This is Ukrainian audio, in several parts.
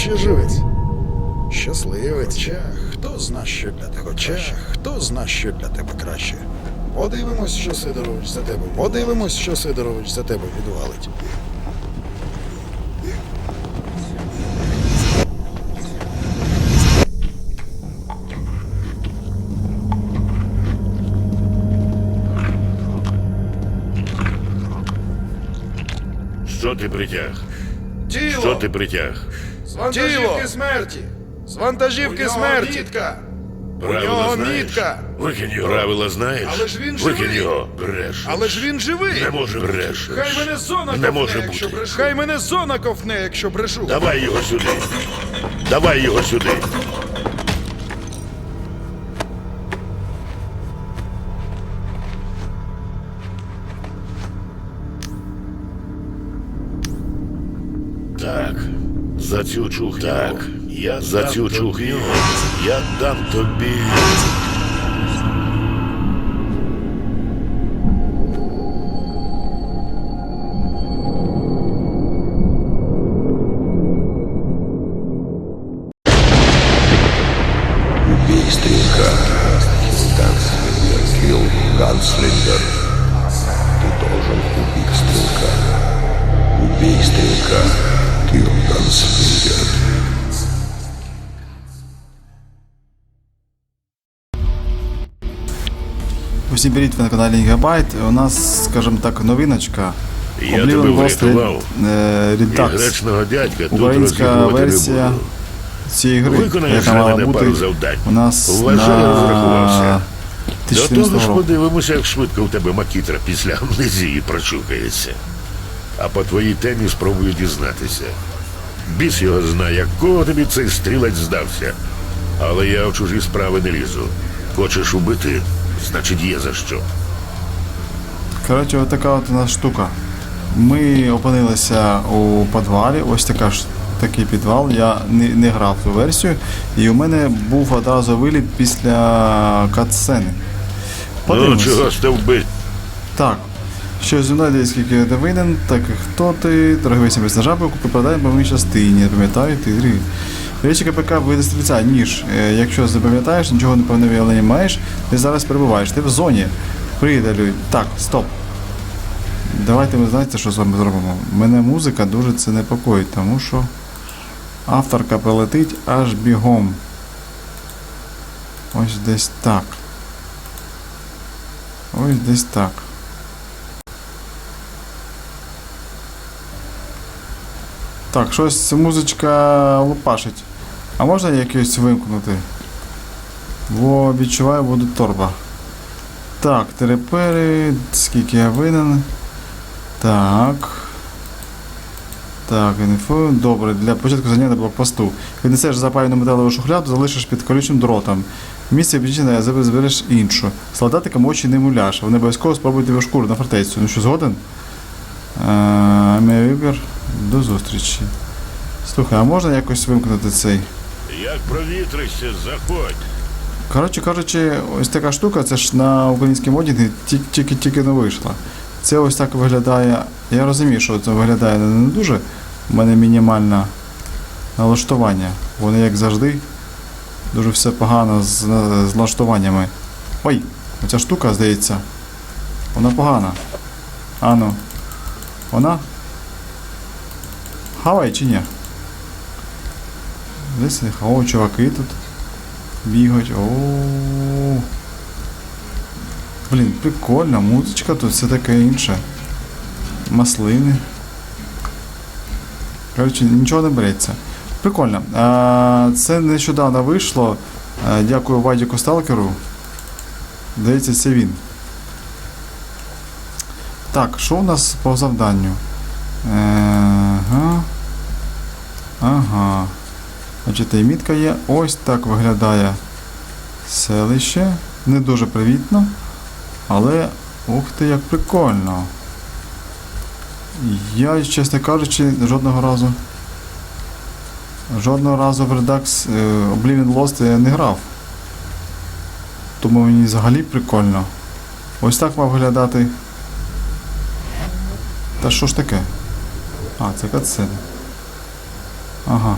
ще живець. Щасливець. Хоча, хто зна, що для тебе Хоча, хто зна, що для тебе краще. Подивимось, що Сидорович за тебе. Подивимось, що Сидорович за тебе відвалить. Що ти притяг? Тіло! Що ти притяг? З вантажівки смерті! З вантажівки смерті! Мітка. У нього знаєш? мітка. Викинь його. Правила знаєш? Але ж він Викинь його. Бреш. Але ж він живий! Не може бреш! Хай мене зона Не ковне, може якщо бути. брешу. Хай мене зона ковне, якщо брешу. Давай його сюди. Давай його сюди. За цю чухню. Так, я за цю чухню. Я дам тобі. Убийственника. Ганслингер. Килл Ганслингер. Ты должен убить стрелка. Убей стрелка. Килл Ганслингер. Усім привіт, ви на каналі Гігабайт. У нас, скажімо так, новиночка. Я тебе врятував. е, І дядька тут Українська версія цієї гри, Виконаєш яка мала мене бути пару завдань. у нас Вважаю, розрахувався. на До того 2014 ж року. подивимося, як швидко у тебе макітра після амнезії прочухається. А по твоїй темі спробую дізнатися. Біс його знає, якого тобі цей стрілець здався. Але я в чужі справи не лізу. Хочеш убити, значить є за що. Коротше, от така от у нас штука. Ми опинилися у підвалі, ось така ж такий підвал. Я не, не грав цю версію, і у мене був одразу виліт після катсцени. Ну, чого стовби? Так. Що зі мною десь скільки ти винен, так хто ти? Сімейсь на жабу, купи продай моїй частині, пам'ятаю, ти гри. Речі КПК вийде стрільця, ніж. Е, Якщо запам'ятаєш, нічого не не маєш, ти зараз перебуваєш. Ти в зоні. Приїдалюй. Так, стоп. Давайте ми знаєте, що з вами зробимо. Мене музика дуже це непокоїть, тому що авторка прилетить аж бігом. Ось десь так. Ось десь так. Так, щось музичка лупашить. А можна якось вимкнути? Во, відчуваю, буде торба. Так, терепери, скільки я винен. Так. Так, інфо. Добре, для початку заняття блокпосту. Віднесеш запаяну металеву шухляду, залишиш під колючим дротом. Місце підчинення збереш іншу. Солдатикам очі не муляш. Вони обов'язково спробують тебе шкуру на фортецю. Ну що, згоден? Е, Мій вибір. До зустрічі. Слухай, а можна якось вимкнути цей? Як провітришся, заходь. Коротше кажучи, ось така штука, це ж на українській моді тільки-тільки не вийшла. Це ось так виглядає. Я розумію, що це виглядає не дуже. У мене мінімальне налаштування. Вони, як завжди, дуже все погано з, з налаштуваннями. Ой, оця штука, здається. Вона погана. Ану. Вона? Хавай чи ні? Десь не хавай, чуваки тут бігають. О. Блін, прикольно, музичка тут все таке інше. Маслини. Коротше, нічого не береться. Прикольно. Це нещодавно вийшло. Дякую Вадіку Сталкеру. Здається, це він. Так, що у нас по завданню? Е, Ага. Ага. Значить, і мітка є. Ось так виглядає селище. Не дуже привітно. Але ух ти, як прикольно. Я, чесно кажучи, жодного разу. Жодного разу в Redux е, Oblivion Lost я не грав. Тому мені взагалі прикольно. Ось так мав виглядати. Та що ж таке? А, це катсцена. Ага.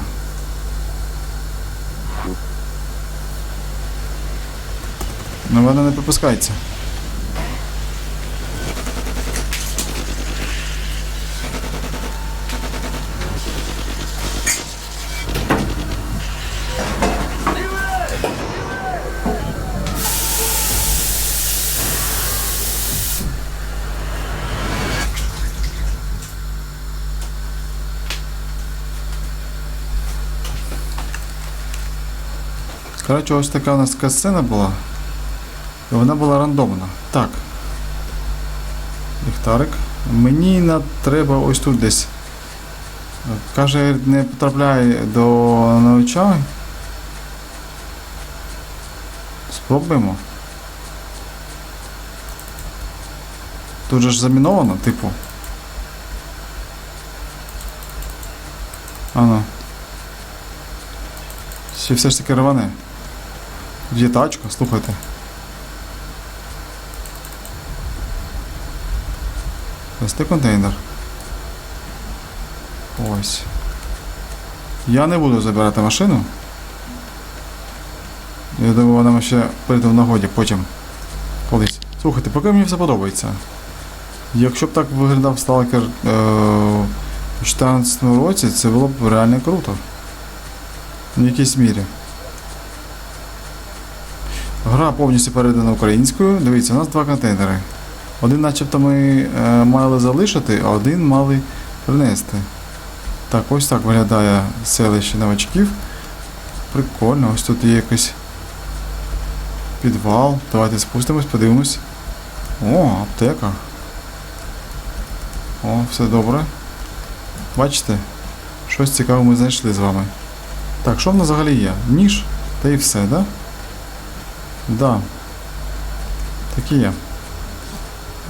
Ну вона не пропускається. Коротше, ось така у нас така сцена була. І вона була рандомна. Так. Ліхтарик. Мені треба ось тут десь. Каже, не потрапляє до навча. Спробуємо. Тут же ж заміновано, типу. Ано. Ще все ж таки рване. Є тачка, слухайте. Вести контейнер. Ось. Я не буду забирати машину. Я думаю, вона ще прийде в нагоді потім. Колись. Слухайте, поки мені все подобається. Якщо б так виглядав сталкер е- у 2014 році, це було б реально круто. В якійсь мірі. Гра повністю передана українською. Дивіться, у нас два контейнери. Один начебто ми е, мали залишити, а один мали принести. Так, ось так виглядає селище новачків. Прикольно, ось тут є якийсь підвал. Давайте спустимось, подивимось. О, аптека. О, все добре. Бачите? Щось цікаве ми знайшли з вами. Так, що в нас взагалі є? Ніж, та і все, да? Да. Так і є.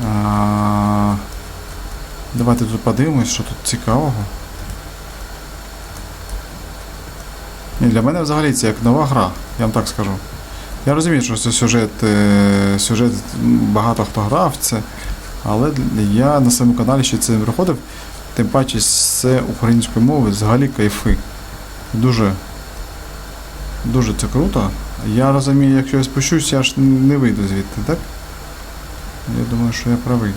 А, давайте тут подивимось, що тут цікавого. Ні, для мене взагалі це як нова гра, я вам так скажу. Я розумію, що це сюжет, е, сюжет багато хто грав це, але я на своєму каналі ще це не проходив, тим паче це українською мовою взагалі кайфи. Дуже, дуже це круто. Я розумію, якщо я спущусь, я ж не вийду звідти, так? Я думаю, що я правий.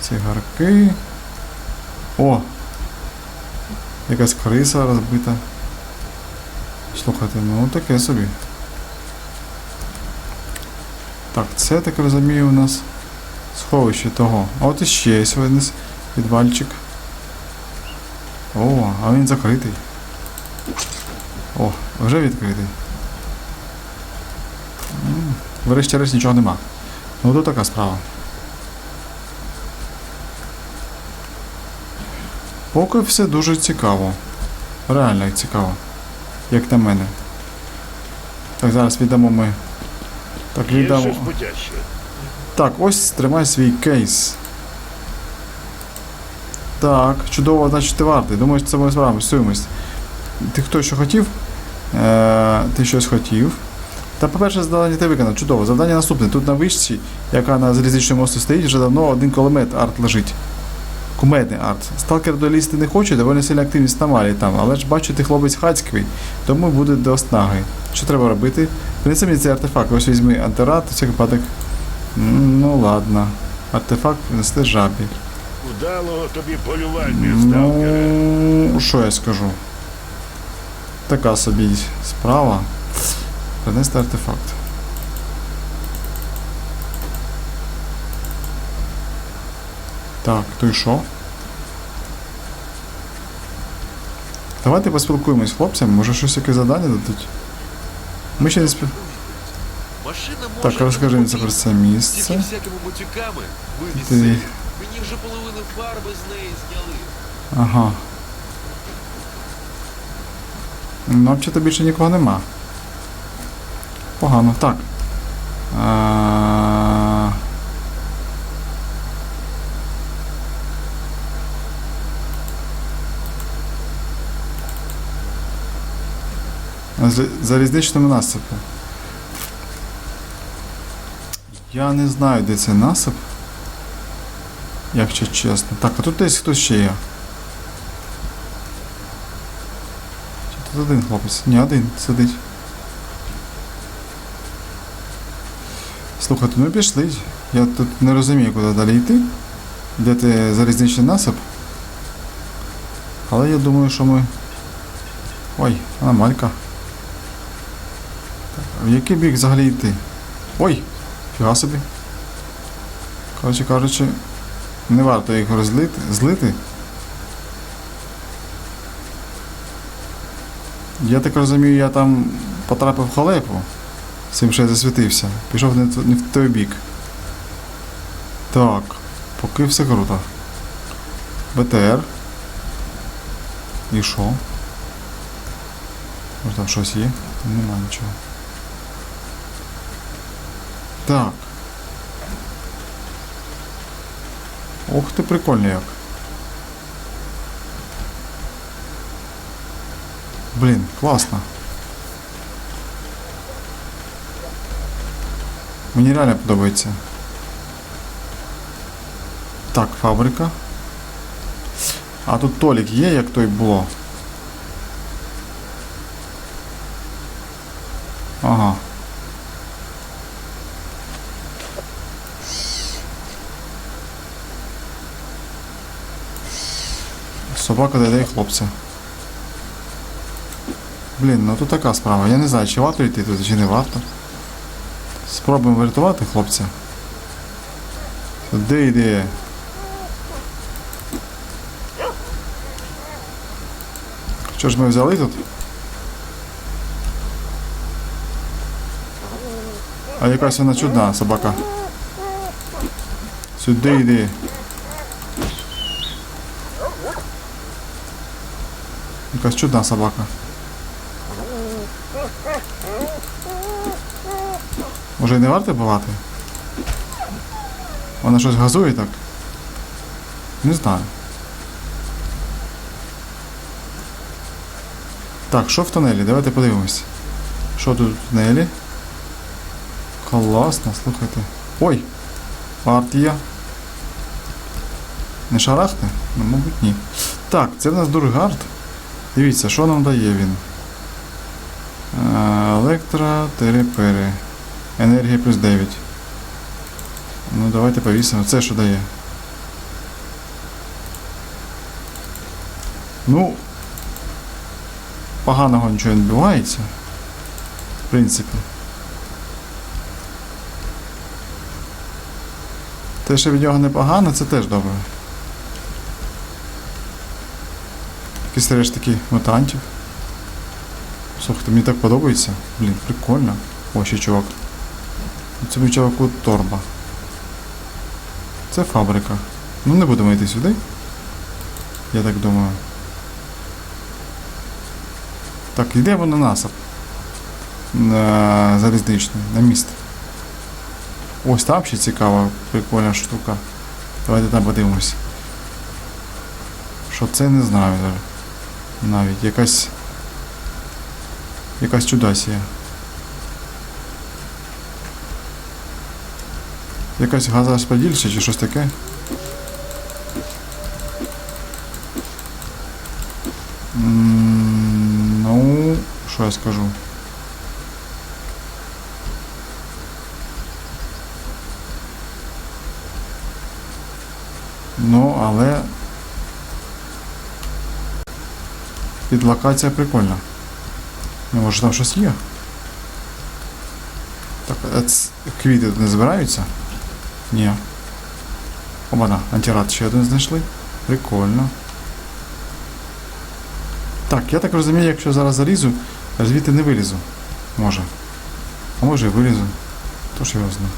Цигарки. О! Якась криса розбита. Слухайте, ну таке собі. Так, це так розумію у нас сховище того. А от іще є один підвальчик. О, а він закритий. О, вже відкритий. Врешті-решт нічого нема. Ну тут така справа. Поки все дуже цікаво. Реально цікаво. Як на мене. Так, зараз віддамо ми. Так, віддамо. Так, ось тримай свій кейс. Так, чудово, значить ти вартий. Думаю, що це ми справимось. Ти хто що хотів? Е, ти щось хотів. Та, по-перше, завдання ти виконав. Чудово. Завдання наступне. Тут на вишці, яка на залізничному мосту стоїть, вже давно один кулемет арт лежить. Кумедний арт. Сталкер долізти не хоче, доволі сильна активність на малі там, але ж бачу, ти хлопець хацький, тому буде до снаги. Що треба робити? Принеси мені цей артефакт. Ось візьми антирад, всяк випадок. Ну ладно. Артефакт принести жабі. Удалого тобі полювання, сталкере. Ну, що я скажу? Така собі справа. Принести артефакт. Так, то й що? Давайте поспілкуємось з хлопцями, може щось яке завдання дадуть. Ми ще не спів... Машина може Так, розкажи мені про це місце. Ти- Мені вже половину фарби з неї зняли. Ага. Ну, взагалі більше нікого нема. Погано. Так. А... З- Залізничному насипу. Я не знаю, де цей насип. Якщо чесно. Так, а тут десь хтось ще є. Чи тут один хлопець. Ні, один сидить. Слухайте, ну пішли. Я тут не розумію, куди далі йти. Де ти залізничний насип. Але я думаю, що ми. Ой, аномалька. Так, в який бік взагалі йти? Ой! Фіга собі. Коротше кажучи, не варто їх розлити, злити. Я так розумію, я там потрапив в халепу. Цим я засвітився. Пішов не, в- той бік. Так, поки все круто. БТР. І що? Може там щось є? Нема нічого. Так. Ух ти, прикольно як. Блін, класно. Мені реально подобається. Так, фабрика. А тут Толік є, як той було. Ага. Собака дає хлопця. Блін, ну тут така справа. Я не знаю, чи варто йти туди, чи не варто. Спробуємо врятувати хлопця. Де йде? Що ж ми взяли тут? А якась вона чудна собака. Сюди йди. Якась чудна собака. Може і не варто бувати? Вона щось газує так? Не знаю. Так, що в тунелі? Давайте подивимось. Що тут в тунелі? Класно, слухайте. Ой! Партія. Не шарахне? Ну, мабуть, ні. Так, це в нас Дургард. Дивіться, що нам дає він. Е, Електро, терепери. Енергія плюс 9. Ну, давайте повісимо. Це що дає? Ну. Поганого нічого не відбувається. В принципі. Те, що від нього непогано, це теж добре. Якісь рештки мутантів. Слухайте, мені так подобається. Блін, прикольно. О, ще чувак. Цьому чуваку торба. Це фабрика. Ну не будемо йти сюди. Я так думаю. Так, йдемо на насип. На залізничний, на міст. Ось там ще цікава, прикольна штука. Давайте там подивимось. Що це не знаю. Навіть якась. Якась чудасія. Якась газорозподільча чи щось таке. Ну, що я скажу? Ну, але. Підлокація прикольна. Ну, може там щось є? Так, квіти тут не збираються? Ні. Обана, антирад ще один знайшли. Прикольно. Так, я так розумію, якщо зараз залізу, звідти не вилізу. Може. А може і вилізу. Тож його знає.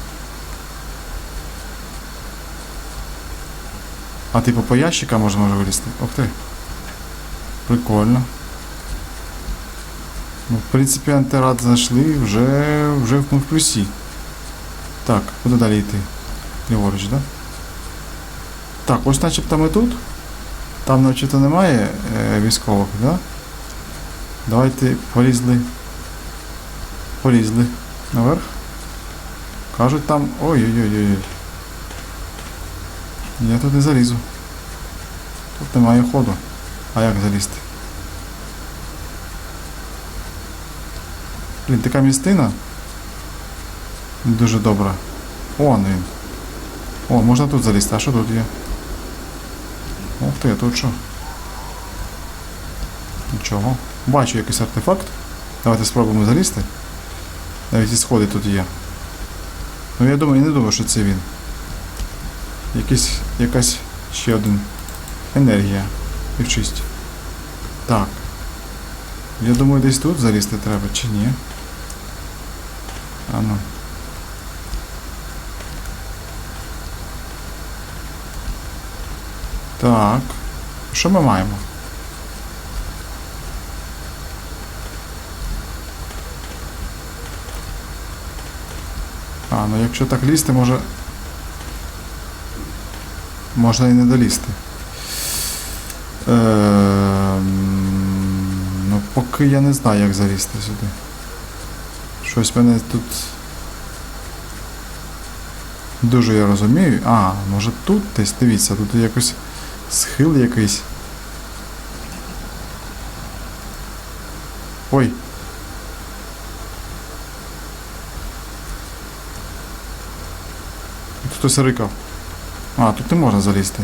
А типу по ящикам можна може вилізти. Ух ти. Прикольно. Ну, в принципі, антирад знайшли вже, вже в плюсі. Так, куди далі йти? Ліворуч, да? Так, ось начебто ми тут. Там начебто немає е, військових, да? Давайте полізли. Полізли наверх. Кажуть там. Ой-ой-ой-ой. Я тут не залізу. Тут немає ходу. А як залізти? Блін, така містина. Дуже добра. О, він. О, можна тут залізти, а що тут є? Ух ти, тут що? Нічого. Бачу якийсь артефакт. Давайте спробуємо залізти. Навіть і сходи тут є. Ну я думаю, я не думаю, що це він. Якийсь, якась ще один енергія. Півчисть. Так. Я думаю, десь тут залізти треба, чи ні? А ну. Так. Що ми маємо? А, ну якщо так лізти, може. Можна і не долізти. Ем, ну, поки я не знаю, як залізти сюди. Щось мене тут. Дуже я розумію. А, може тут десь, дивіться, тут якось схил якийсь. Ой. Тут хтось рикав. А, тут не можна залізти.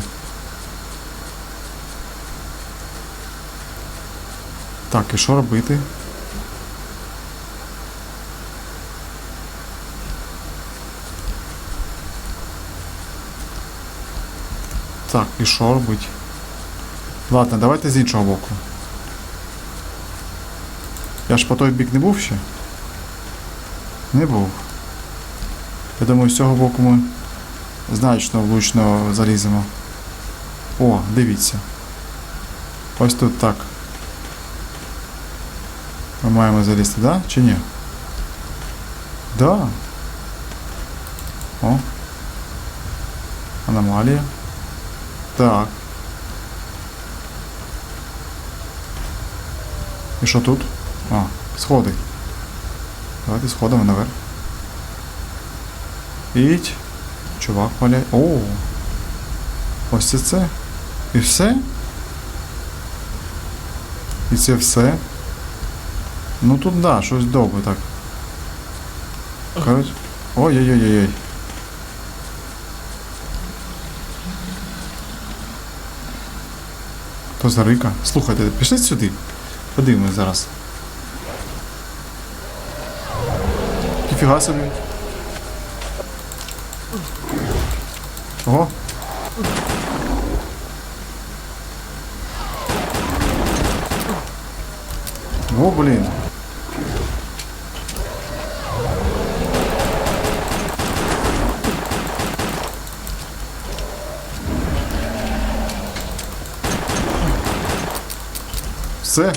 Так, і що робити? Так, і що робити? Ладно, давайте з іншого боку. Я ж по той бік не був ще? Не був. Я думаю, з цього боку ми значно влучно заліземо. О, дивіться. Ось тут так. Ми маємо залізти, да? Чи ні? Да. О. Аномалія. Так. І що тут? А, сходи. Давайте сходимо наверх. Ідь. Чувак валяє. О! Ось це це. І все? І це все? Ну тут да, щось довго так. Коротше. Ой-ой-ой-ой. То за рика. Слухайте, пішли сюди. Подивимось зараз. Ніфіга собі. Ого. О, блін. Все.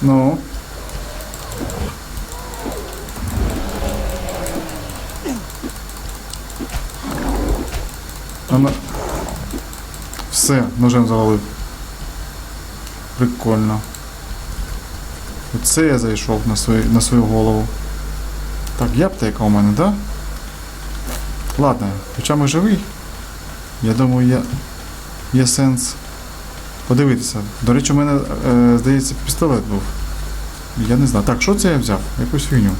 Ну. Вона... Все, ножем завалив. Прикольно. Оце я зайшов на свою, на свою голову. Так, яптека у мене, да? Ладно, хоча ми живий. Я думаю, є, є сенс подивитися. До речі, у мене, е, здається, пістолет був. Я не знаю. Так, що це я взяв? Якусь фігню.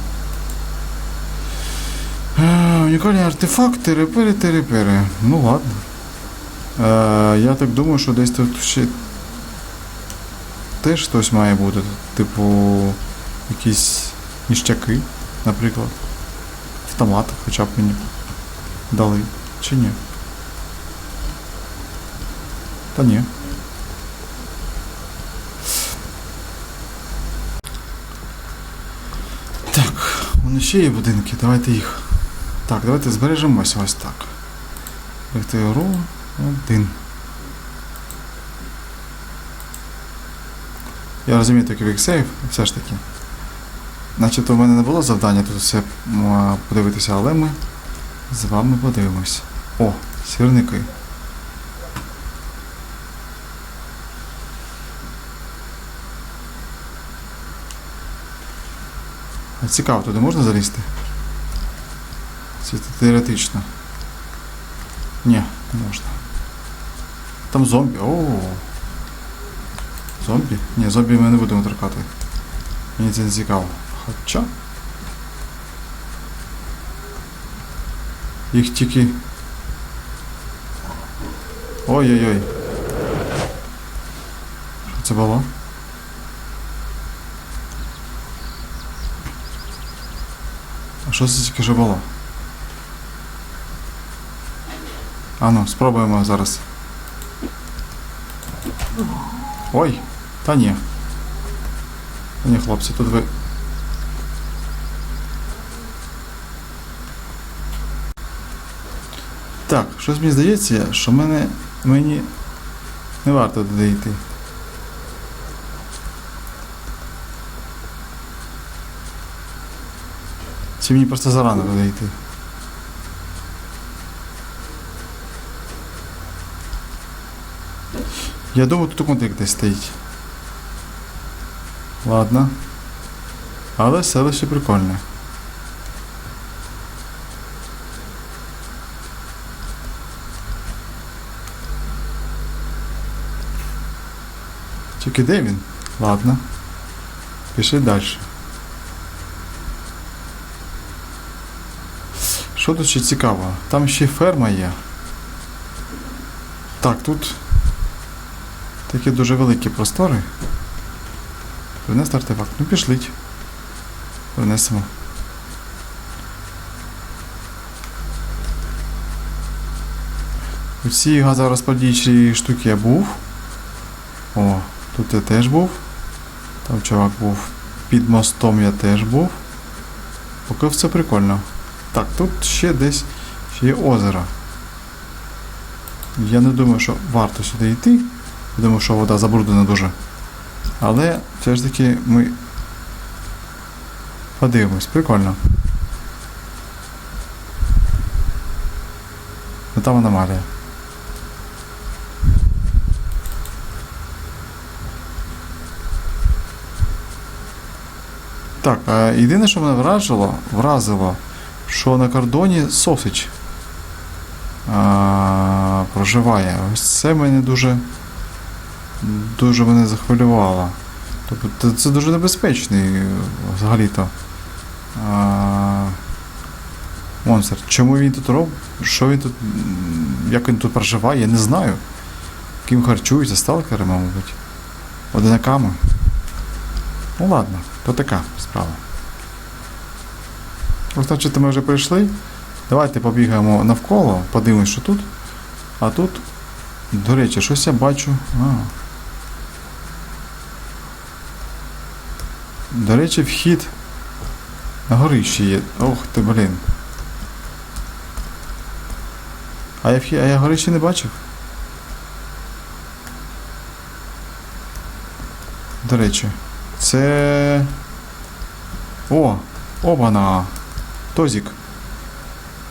Е, унікальні артефакти, репери, терепери. Ну ладно. Е, я так думаю, що десь тут ще теж хтось має бути. Типу, якісь ніштяки, наприклад. Автомат хоча б мені дали. Чи ні? Та ні. Так, вони ще є будинки, давайте їх. Так, давайте збережемося ось так. РТРУ один. Я розумію такий віксейв, все ж таки. Начебто в мене не було завдання тут все подивитися, але ми з вами подивимось. О, сірники. А цікаво, туди можна залізти? Це теоретично. Ні, не можна. Там зомбі. О. Зомбі? Ні, зомбі ми не будемо торкати. Мені це не цікаво. Хоча. Їх тільки. Ой-ой-ой. Що це було? А що це тільки що було? А ну, спробуємо зараз. Ой, та ні. Та ні, хлопці, тут ви. Так, щось мені здається, що мене, мені не варто туди йти. Чи мені просто зарано туди йти? Я думаю, тут конфлікт десь стоїть. Ладно. Але селище прикольне. Тільки де він? Ладно. Пішли далі. Що тут ще цікаво? Там ще ферма є. Так, тут такі дуже великі простори. Принести артефакт. Ну пішліть. Принесемо. У цій газорозподільчій штуки я був. О, тут я теж був. Там чувак був. Під мостом я теж був. Поки все прикольно. Так, тут ще десь ще є озеро. Я не думаю, що варто сюди йти. Я думаю, що вода забруднена дуже. Але все ж таки ми подивимось, прикольно. Ну там аномалія. Так, а єдине, що мене вразило, вразило, що на кордоні Сосич а, проживає. Ось це мене дуже, дуже мене захвилювало. Тобто це- дуже небезпечний е, взагалі-то. Монстр. Чому він тут робить? Що він тут. Як він тут проживає, я не знаю. Ким харчується, сталкерами, мабуть. Одинаками. Ну ладно, то така справа. Ось, значить, ми вже прийшли. Давайте побігаємо навколо, подивимось, що тут. А тут, до речі, щось я бачу. А. До речі, вхід на горище є. Ох ти, блін. А я, вхід, а я горище не бачив. До речі, це. О! Обана! Тозік.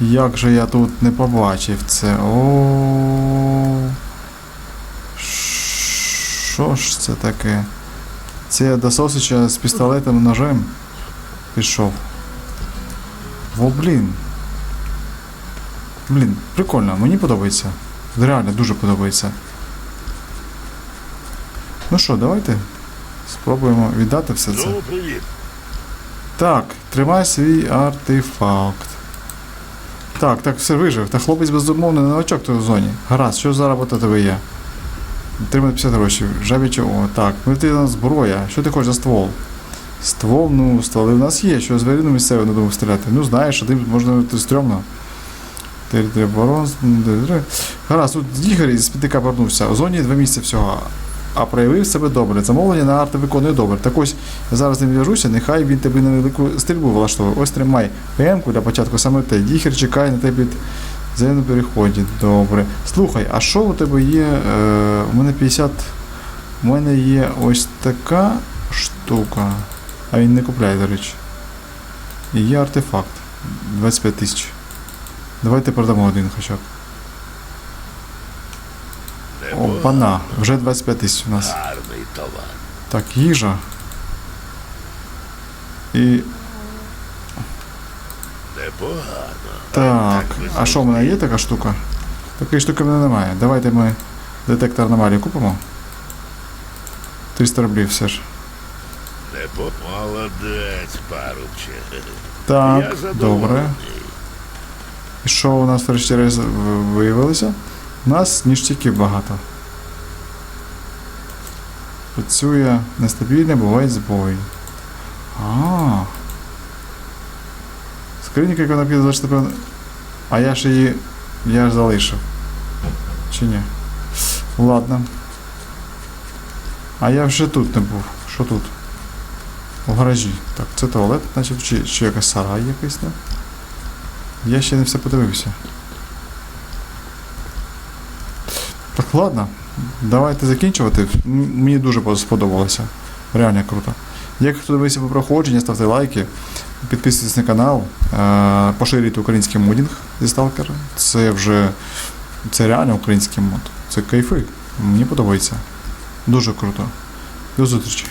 Як же я тут не побачив це? О. Що ж це таке? Це до Сосича з пістолетом і ножем пішов. Во блін. Блін, прикольно, мені подобається. Реально дуже подобається. Ну що, давайте спробуємо віддати все це. Ну, привіт. Так, тримай свій артефакт. Так, так, все вижив. Та хлопець безумовно не новачок тут в зоні. Гаразд, що за робота тебе є? Тримай 50 грошей. Жабіче, о, так. Ну ти нас зброя. Що ти хочеш за ствол? Ствол, ну, стволи в нас є, що звірину місцеву не думав стріляти. Ну знаєш, один можна ти стрьомно. Гаразд, тут Ігор із п'ятика повернувся. У зоні два місяці всього. А проявив себе добре. Замовлення на арти виконує добре. Так ось я зараз не в'яжуся, нехай він тебе на велику стрільбу влаштовує. Ось тримай ПМ-ку для початку саме те. Діхер чекає на тебе під зелену переході. Добре. Слухай, а що у тебе є? Е, у мене 50. У мене є ось така штука. А він не купляє, до речі. І є артефакт. 25 тисяч. Давайте продамо один хоча б. О, пана. Вже 25 тисяч у нас. Так, їжа. І. Непогано. Так. А що в мене є така штука? Такої штуки в мене немає. Давайте ми Детектор аномалії купимо. 300 рублів все ж. Молодець, парубче. Так, добре. І що у нас врешті-решт виявилося? Нас ніштяків багато. Працює нестабільно, буває збой. А. Скринька, яка значить, тепер. А я ж її. Я ж залишив. Чи ні? Ладно. А я вже тут не був. Що тут? У гаражі. Так, це туалет, значить, чи, чи якась сарай якийсь, да? Я ще не все подивився. Так, ладно. Давайте закінчувати. Мені дуже сподобалося. Реально круто. Як хто дивився по проходження, ставте лайки, підписуйтесь на канал, е- поширюйте український модінг зі Stalker. Це вже це реально український мод. Це кайфи. Мені подобається. Дуже круто. До зустрічі.